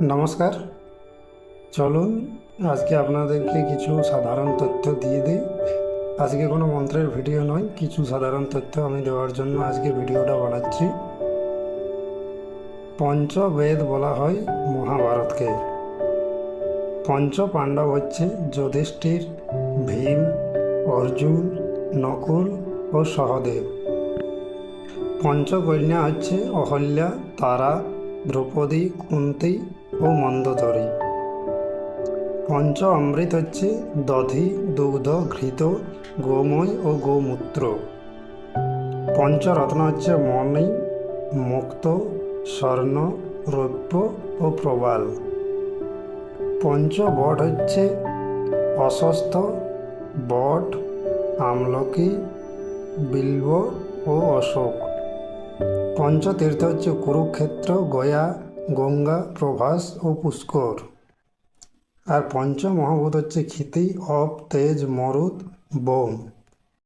নমস্কার। চলুন, আজকে আপনাদেরকে কিছু সাধারণ তথ্য দিয়ে দিই। আজকে কোনো মন্ত্রের ভিডিও নয়, কিছু সাধারণ তথ্য আমি দেওয়ার জন্য আজকে ভিডিওটা বানাচ্ছি। পঞ্চবেদ বলা হয় মহাভারতকে। পঞ্চ পাণ্ডব হচ্ছে যুধিষ্ঠির, ভীম, অর্জুন, নকুল ও সহদেব। পঞ্চকন্যা হচ্ছে অহল্যা, তারা, দ্রৌপদী, কুন্তি ও মন্দোদরী পঞ্চ অমৃত হচ্ছে দধি, দুগ্ধ, ঘৃত, গোময় ও গোমূত্র। পঞ্চরত্ন হচ্ছে মণি মুক্ত, স্বর্ণ, রৌপ্য ও প্রবাল। পঞ্চবট হচ্ছে অস্বস্থ বট, আমলকি, বিল্ব ও অশোক। পঞ্চতীর্থ হচ্ছে কুরুক্ষেত্র, গয়া গঙ্গা প্রভাস ও পুষ্কর। আর পঞ্চম মহাবোধ হচ্ছে ক্ষিতি অপ তেজ মরুদ বোম